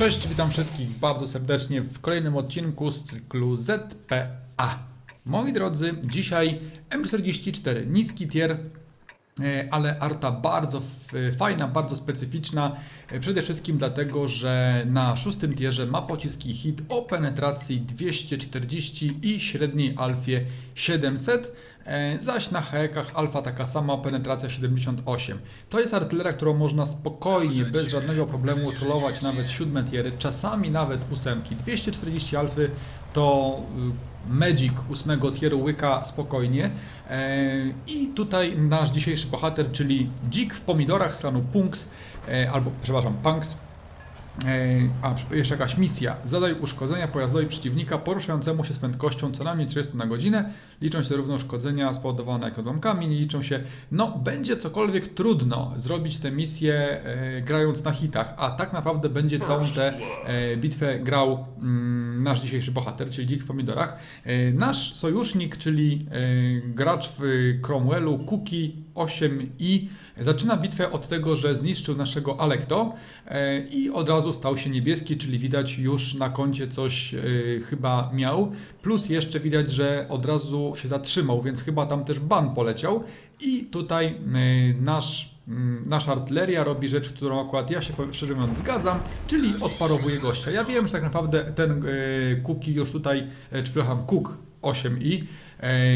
Cześć, witam wszystkich bardzo serdecznie w kolejnym odcinku z cyklu ZPA. Moi drodzy, dzisiaj M44, niski tier, ale arta bardzo fajna, bardzo specyficzna. e, Przede wszystkim dlatego, że na szóstym tierze ma pociski hit o penetracji 240 i średniej alfie 700. e, Zaś na hekach alfa taka sama penetracja 78. To jest artyleria, którą można spokojnie, bez żadnego problemu trollować nawet siódme tiery, czasami nawet ósemki. 240 alfy to y, Magic ósmego tieru łyka spokojnie. E, I tutaj nasz dzisiejszy bohater, czyli dzik w pomidorach stanu Punks, e, albo przepraszam, Punks, A, przy- jeszcze jakaś misja. Zadaj uszkodzenia pojazdowi przeciwnika poruszającemu się z prędkością co najmniej 30 na godzinę. Liczą się zarówno uszkodzenia spowodowane jak odłamkami, nie liczą się. No, będzie cokolwiek trudno zrobić tę misję e, grając na hitach, a tak naprawdę będzie całą tę e, bitwę grał mm, nasz dzisiejszy bohater, czyli dzik w pomidorach. E, nasz sojusznik, czyli e, gracz w Cromwellu, Kuki 8i, zaczyna bitwę od tego, że zniszczył naszego Alekto e, i od razu stał się niebieski, czyli widać już na koncie coś e, chyba miał. Plus jeszcze widać, że od razu się zatrzymał, więc chyba tam też ban poleciał. I tutaj e, nasz, mm, nasza artyleria robi rzecz, którą akurat ja się szczerze mówiąc zgadzam, czyli odparowuje gościa. Ja wiem, że tak naprawdę ten Kuki już tutaj, czy przepraszam, Cook 8i e,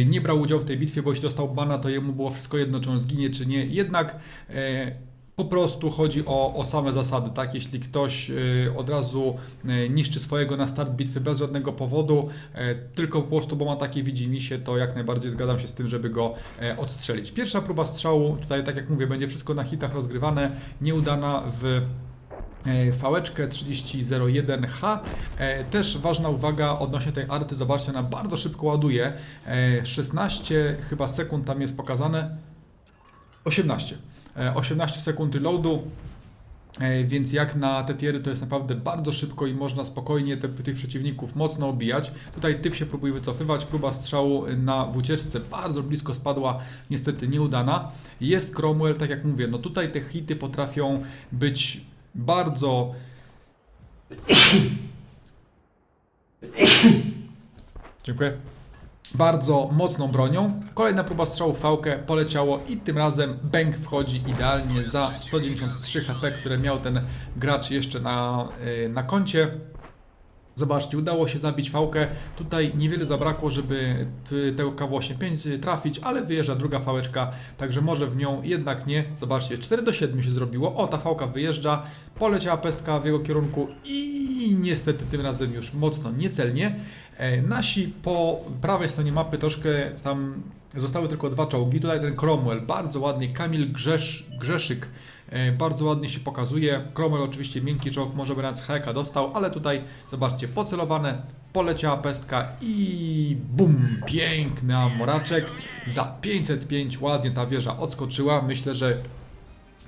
nie brał udziału w tej bitwie, bo jeśli dostał bana, to jemu było wszystko jedno, czy on zginie, czy nie. Jednak e, po prostu chodzi o, o same zasady, tak? Jeśli ktoś e, od razu e, niszczy swojego na start bitwy bez żadnego powodu, e, tylko po prostu, bo ma takie widzimisię, to jak najbardziej zgadzam się z tym, żeby go e, odstrzelić. Pierwsza próba strzału, tutaj tak jak mówię, będzie wszystko na hitach rozgrywane, nieudana w E, Fałeczkę 3001H. E, Też ważna uwaga odnośnie tej arty, zobaczcie, ona bardzo szybko ładuje. E, 16 chyba sekund tam jest pokazane. 18. E, 18 sekund loadu. E, Więc jak na te tiery to jest naprawdę bardzo szybko i można spokojnie te, tych przeciwników mocno obijać. Tutaj typ się próbuje wycofywać, próba strzału na w bardzo blisko spadła, niestety nieudana. Jest Cromwell, tak jak mówię, no tutaj te hity potrafią być bardzo Dziękuję. Bardzo mocną bronią. Kolejna próba strzału fałkę poleciało i tym razem bęk wchodzi idealnie za 193 HP, które miał ten gracz jeszcze na, y, na koncie. Zobaczcie, udało się zabić fałkę. Tutaj niewiele zabrakło, żeby tego KW85 trafić, ale wyjeżdża druga fałeczka, także może w nią jednak nie. Zobaczcie, 4 do 7 się zrobiło. O, ta fałka wyjeżdża, poleciała pestka w jego kierunku i niestety tym razem już mocno niecelnie. E, Nasi po prawej stronie mapy troszkę tam zostały tylko dwa czołgi. Tutaj ten Cromwell, bardzo ładnie, Kamil Grzesz, Grzeszyk e, bardzo ładnie się pokazuje. Cromwell oczywiście miękki czołg, może by nawet heka dostał, ale tutaj zobaczcie, pocelowane, poleciała pestka i bum, piękny amoraczek. Za 505 ładnie ta wieża odskoczyła. Myślę, że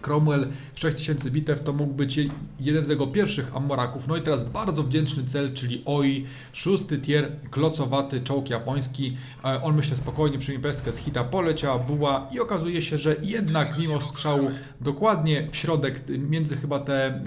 Cromwell 6000 bitew to mógł być je- jeden z jego pierwszych amoraków. No i teraz bardzo wdzięczny cel, czyli OI, szósty tier, klocowaty czołg japoński. E, On myślę spokojnie przyjmie pestkę z hita, poleciała buła i okazuje się, że jednak mimo strzału dokładnie w środek, między chyba te,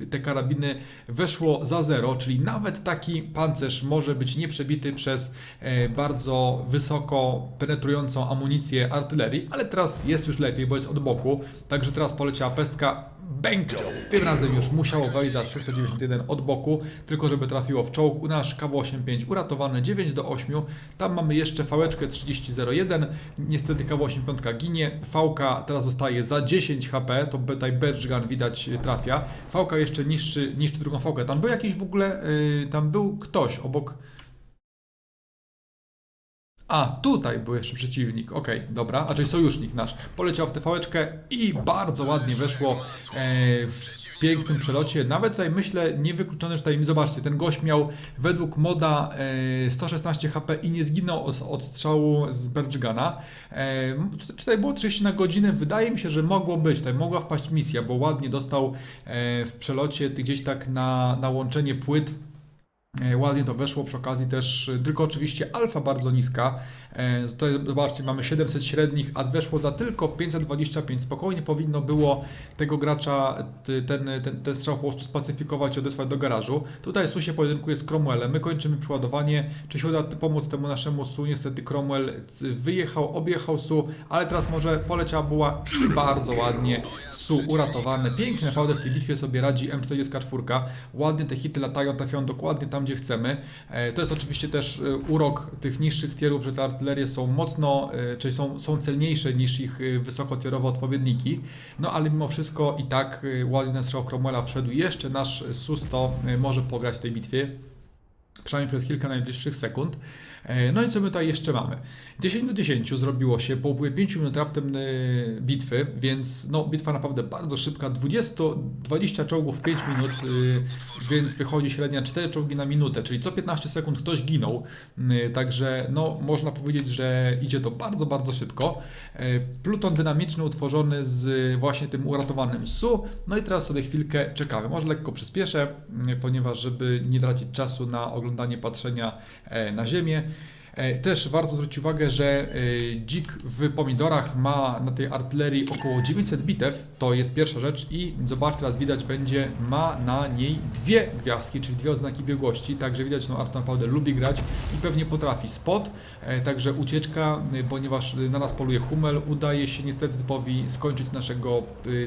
y, te karabiny weszło za zero, czyli nawet taki pancerz może być nieprzebity przez e, bardzo wysoko penetrującą amunicję artylerii, ale teraz jest już lepiej, bo jest od boku, także teraz poleciała pestka, bęk, tym razem już musiało wejść za 391 od boku, tylko żeby trafiło w czołg, nasz KW85 uratowany 9 do 8, tam mamy jeszcze fałeczkę 3001, niestety KW85 ginie, fałka teraz zostaje za 10 HP, to tutaj Gun widać y, trafia, fałka jeszcze niszczy, niszczy drugą fałkę, tam był jakiś w ogóle, y, tam był ktoś obok a, tutaj był jeszcze przeciwnik. Okej, dobra, a czyli sojusznik nasz. Poleciał w tę fałeczkę i bardzo ładnie weszło e, w pięknym przelocie. Nawet tutaj myślę, niewykluczone, że tutaj, zobaczcie, ten gość miał według moda e, 116 HP i nie zginął od, od strzału z Bergana. E, tutaj- tutaj było 30 na godzinę, wydaje mi się, że mogło być, tutaj mogła wpaść misja, bo ładnie dostał e, w przelocie gdzieś tak na, na łączenie płyt Ładnie to weszło, przy okazji też, e, tylko oczywiście alfa bardzo niska. E, Tutaj zobaczcie, mamy 700 średnich, a weszło za tylko 525. Spokojnie powinno było tego gracza, ten, ten, ten strzał po prostu spacyfikować i odesłać do garażu. Tutaj Su się pojedynkuje z Cromwellem. My kończymy przeładowanie. Czy się uda pomóc temu naszemu Su? Niestety Cromwell t- wyjechał, objechał Su, ale teraz może poleciała była bardzo ładnie Su uratowane. Pięknie naprawdę w tej bitwie sobie radzi M44. Ładnie te hity latają, trafiają dokładnie tam, gdzie chcemy. E, To jest oczywiście też e, urok tych niższych tierów, że te artylerie są mocno, e, czyli są, są celniejsze niż ich wysokotierowe odpowiedniki. No ale mimo wszystko i tak ten strzał Cromwella wszedł. Jeszcze nasz Sus-100 e, może pograć w tej bitwie przynajmniej przez kilka najbliższych sekund. E, No i co my tutaj jeszcze mamy? 10 do 10 zrobiło się po upływie 5 minut raptem e, bitwy, więc no, bitwa naprawdę bardzo szybka. 20, 20 czołgów w 5 minut, e, więc wychodzi średnia 4 czołgi na minutę, czyli co 15 sekund ktoś ginął. E, Także no, można powiedzieć, że idzie to bardzo, bardzo szybko. Pluton dynamiczny utworzony z właśnie tym uratowanym SU. No i teraz sobie chwilkę czekamy. Może lekko przyspieszę, m, ponieważ żeby nie tracić czasu na oglądanie patrzenia na ziemię. E, Też warto zwrócić uwagę, że e, dzik w pomidorach ma na tej artylerii około 900 bitew, to jest pierwsza rzecz i zobacz, teraz widać będzie, ma na niej dwie gwiazdki, czyli dwie odznaki biegłości, także widać, no Artur naprawdę lubi grać i pewnie potrafi. Spot, e, także ucieczka, ponieważ na nas poluje Hummel, udaje się niestety typowi skończyć naszego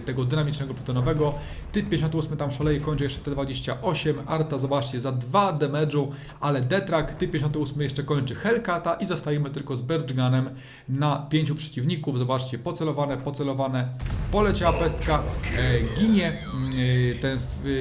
tego dynamicznego plutonowego. Typ 58 tam szaleje, kończy jeszcze T28, Arta zobaczcie za 2 damage'u, ale Detrak, typ 58 jeszcze kończy Hellcata i zostajemy tylko z Bergganem na pięciu przeciwników. Zobaczcie, pocelowane, pocelowane, poleciała pestka, e, ginie e, ten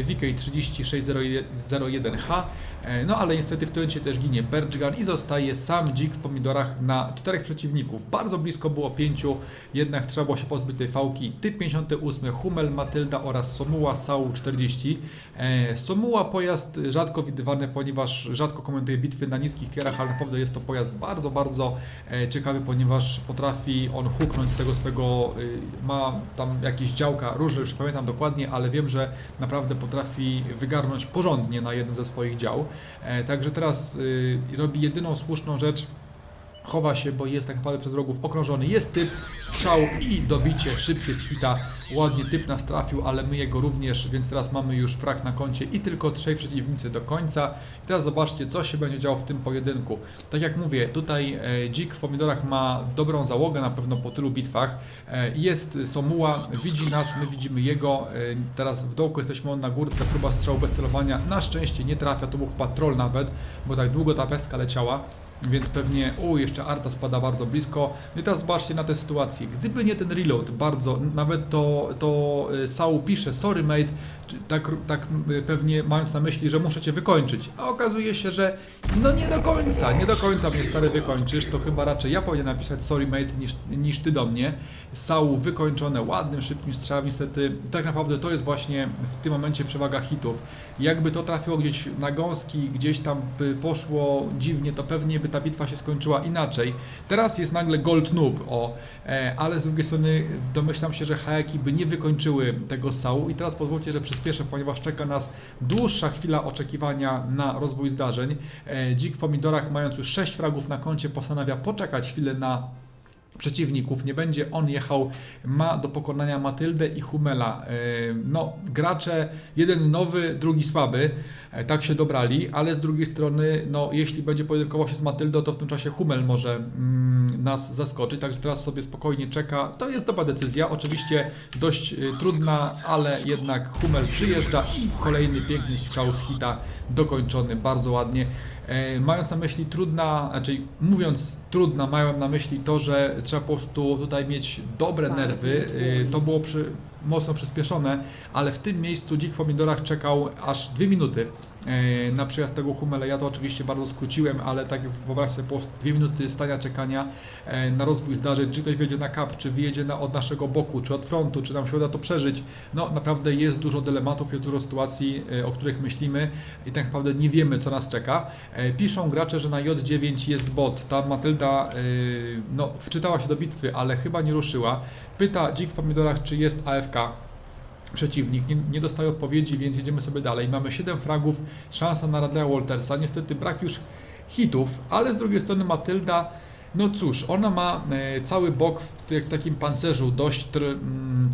VK3601H, e, no ale niestety w tym momencie też ginie Berggan i zostaje sam dzik w pomidorach na czterech przeciwników. Bardzo blisko było pięciu, jednak trzeba było się pozbyć tej fałki. Typ 58, Hummel, Matylda oraz Somuła Sau 40. E, Somuła pojazd rzadko widywany, ponieważ rzadko komentuje bitwy na niskich tierach, ale naprawdę jest to pojazd bardzo, bardzo e, ciekawy, ponieważ potrafi on huknąć z tego swego, y, ma tam jakieś działka różne, już nie pamiętam dokładnie, ale wiem, że naprawdę potrafi wygarnąć porządnie na jednym ze swoich dział. E, Także teraz robi jedyną słuszną rzecz, chowa się, bo jest tak naprawdę przez wrogów okrążony. Jest typ, strzał i dobicie, szybkie z hita. Ładnie typ nas trafił, ale my jego również, więc teraz mamy już frak na koncie i tylko trzej przeciwnicy do końca. I teraz zobaczcie, co się będzie działo w tym pojedynku. Tak jak mówię, tutaj e, Dzik w pomidorach ma dobrą załogę na pewno po tylu bitwach. E, jest Somuła, widzi nas, my widzimy jego. E, teraz w dołku jesteśmy on na górce, próba strzału bez celowania. Na szczęście nie trafia, to był chyba troll nawet, bo tak długo ta pestka leciała. Więc pewnie, o, jeszcze Arta spada bardzo blisko. No i teraz zobaczcie na tę sytuację. Gdyby nie ten reload, bardzo, nawet to, to y, Sau pisze, sorry mate, tak, tak y, pewnie mając na myśli, że muszę cię wykończyć. A okazuje się, że no nie do końca, nie do końca mnie stary wykończysz. To chyba raczej ja powinien napisać sorry mate niż, niż ty do mnie. Sau wykończone ładnym, szybkim strzałem. Niestety, tak naprawdę to jest właśnie w tym momencie przewaga hitów. Jakby to trafiło gdzieś na gąski, gdzieś tam by poszło dziwnie, to pewnie by ta bitwa się skończyła inaczej. Teraz jest nagle Gold Noob, o, e, ale z drugiej strony domyślam się, że Hayeki by nie wykończyły tego Sau i teraz pozwólcie, że przyspieszę, ponieważ czeka nas dłuższa chwila oczekiwania na rozwój zdarzeń. E, Dzik w pomidorach, mając już 6 fragów na koncie, postanawia poczekać chwilę na przeciwników, nie będzie on jechał, ma do pokonania Matyldę i Humela. E, No, gracze, jeden nowy, drugi słaby, tak się dobrali, ale z drugiej strony, no, jeśli będzie pojedynkował się z Matyldą, to w tym czasie Humel może mm, nas zaskoczyć, także teraz sobie spokojnie czeka. To jest dobra decyzja, oczywiście dość e, trudna, ale jednak Humel przyjeżdża i kolejny piękny strzał z hita dokończony, bardzo ładnie. E, Mając na myśli trudna, znaczy mówiąc trudna, mają na myśli to, że trzeba po prostu tutaj mieć dobre nerwy. E, To było przy, mocno przyspieszone, ale w tym miejscu dzik w pomidorach czekał aż dwie minuty na przyjazd tego Humela. Ja to oczywiście bardzo skróciłem, ale tak wyobraź sobie po prostu dwie minuty stania czekania e, na rozwój zdarzeń, czy ktoś wjedzie na kap, czy wyjedzie na, od naszego boku, czy od frontu, czy nam się uda to przeżyć. No naprawdę jest dużo dylematów, jest dużo sytuacji, e, o których myślimy i tak naprawdę nie wiemy, co nas czeka. E, Piszą gracze, że na J9 jest bot. Ta Matylda e, no, wczytała się do bitwy, ale chyba nie ruszyła. Pyta dzik w pomidorach, czy jest AFK. Przeciwnik, nie, nie dostaje odpowiedzi, więc jedziemy sobie dalej. Mamy 7 fragów, szansa na Radlea Waltersa, niestety brak już hitów, ale z drugiej strony Matylda, no cóż, ona ma e, cały bok w takim pancerzu dość tr,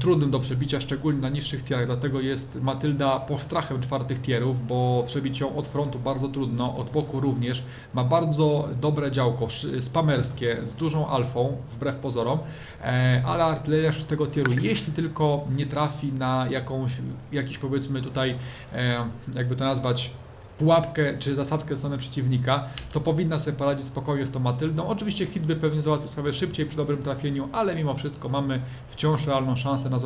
trudnym do przebicia, szczególnie na niższych tierach, dlatego jest Matylda postrachem czwartych tierów, bo przebić ją od frontu bardzo trudno, od boku również. Ma bardzo dobre działko, spamerskie, z dużą alfą, wbrew pozorom, e, ale artyleria szóstego tieru, jeśli tylko nie trafi na jakąś, jakiś powiedzmy tutaj, e, jakby to nazwać, pułapkę czy zasadzkę strony przeciwnika, to powinna sobie poradzić spokojnie z tą Matyldą. Oczywiście hit by pewnie załatwił sprawę szybciej przy dobrym trafieniu, ale mimo wszystko mamy wciąż realną szansę na,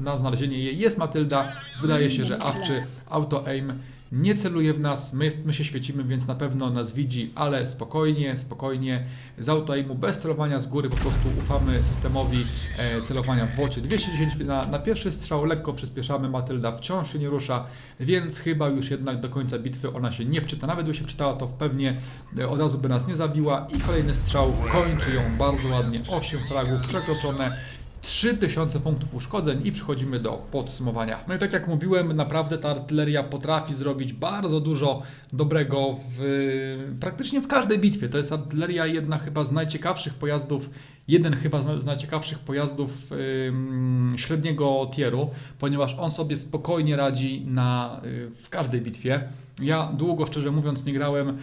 na znalezienie jej. Jest Matylda, wydaje się, że awczy auto-aim nie celuje w nas, my, my się świecimy, więc na pewno nas widzi, ale spokojnie, spokojnie, z auto-aimu, bez celowania z góry, po prostu ufamy systemowi e, celowania w wocie. 210 na, na pierwszy strzał, lekko przyspieszamy, Matylda wciąż się nie rusza, więc chyba już jednak do końca bitwy ona się nie wczyta. Nawet by się wczytała, to pewnie e, od razu by nas nie zabiła i kolejny strzał kończy ją bardzo ładnie. 8 fragów przekroczone. 3000 punktów uszkodzeń i przechodzimy do podsumowania. No i tak jak mówiłem, naprawdę ta artyleria potrafi zrobić bardzo dużo dobrego w praktycznie w każdej bitwie. To jest artyleria jedna chyba z najciekawszych pojazdów, jeden chyba z najciekawszych pojazdów ym, średniego tieru, ponieważ on sobie spokojnie radzi na, y, w każdej bitwie. Ja długo, szczerze mówiąc, nie grałem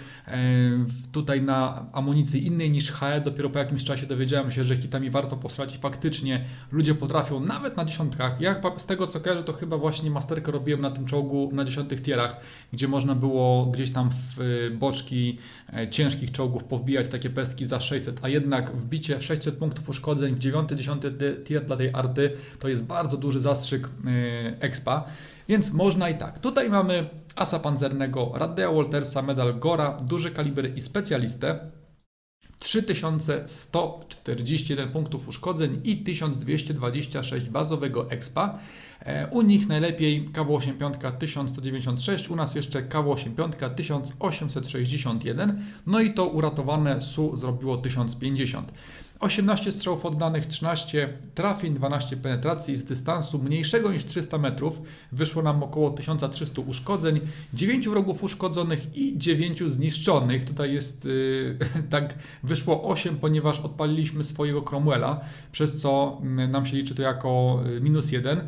w- tutaj na amunicji innej niż HE. Dopiero po jakimś czasie dowiedziałem się, że hitami warto postrzelać i faktycznie ludzie potrafią nawet na dziesiątkach. Ja z tego co kojarzę, to chyba właśnie masterkę robiłem na tym czołgu na dziesiątych tierach, gdzie można było gdzieś tam w y, boczki e, ciężkich czołgów powbijać takie pestki za 600, a jednak wbicie 600 punktów uszkodzeń w 9-10 tier dla tej arty to jest bardzo duży zastrzyk y, expa. Więc można i tak. Tutaj mamy asa pancernego, Raddea Waltersa, medal Gora, duży kaliber i specjalistę. 3141 punktów uszkodzeń i 1226 bazowego expa. E, U nich najlepiej KW85 1196, u nas jeszcze KW85 1861, no i to uratowane SU zrobiło 1050. 18 strzałów oddanych, 13 trafień, 12 penetracji z dystansu mniejszego niż 300 metrów. Wyszło nam około 1300 uszkodzeń, 9 wrogów uszkodzonych i 9 zniszczonych. Tutaj jest yy, tak, wyszło 8, ponieważ odpaliliśmy swojego Cromwella, przez co mm, nam się liczy to jako y, minus 1.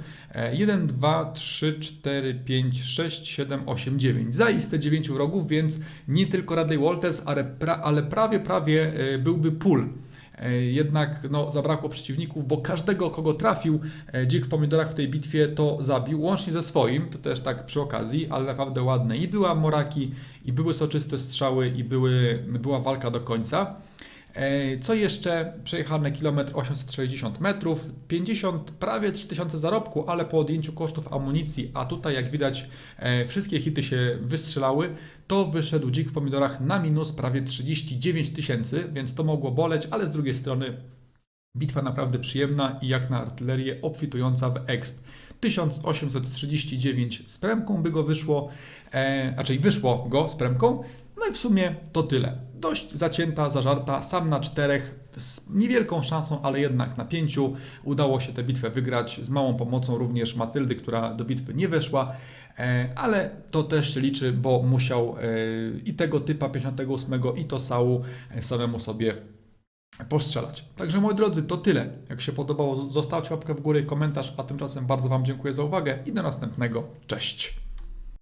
1, 2, 3, 4, 5, 6, 7, 8, 9. Zaiste 9 wrogów, więc nie tylko Radley Walters, ale, pra, ale prawie, prawie y, byłby pull. E, Jednak no, zabrakło przeciwników, bo każdego, kogo trafił e, dzik w pomidorach w tej bitwie, to zabił, łącznie ze swoim, to też tak przy okazji, ale naprawdę ładne. I była moraki, i były soczyste strzały, i były, była walka do końca. Co jeszcze? Przejechane kilometr 860 metrów, 50, prawie 3000 zarobku, ale po odjęciu kosztów amunicji, a tutaj jak widać e, wszystkie hity się wystrzelały, to wyszedł dzik w pomidorach na minus prawie 39 tysięcy, więc to mogło boleć, ale z drugiej strony bitwa naprawdę przyjemna i jak na artylerię obfitująca w exp. 1839 z premką by go wyszło, e, raczej wyszło go z premką, no i w sumie to tyle. Dość zacięta, zażarta, sam na czterech, z niewielką szansą, ale jednak na pięciu. Udało się tę bitwę wygrać z małą pomocą również Matyldy, która do bitwy nie weszła. E, Ale to też się liczy, bo musiał e, i tego typa 58 i to Sau e, samemu sobie postrzelać. Także moi drodzy, to tyle. Jak się podobało, zostawcie łapkę w górę i komentarz, a tymczasem bardzo Wam dziękuję za uwagę i do następnego. Cześć!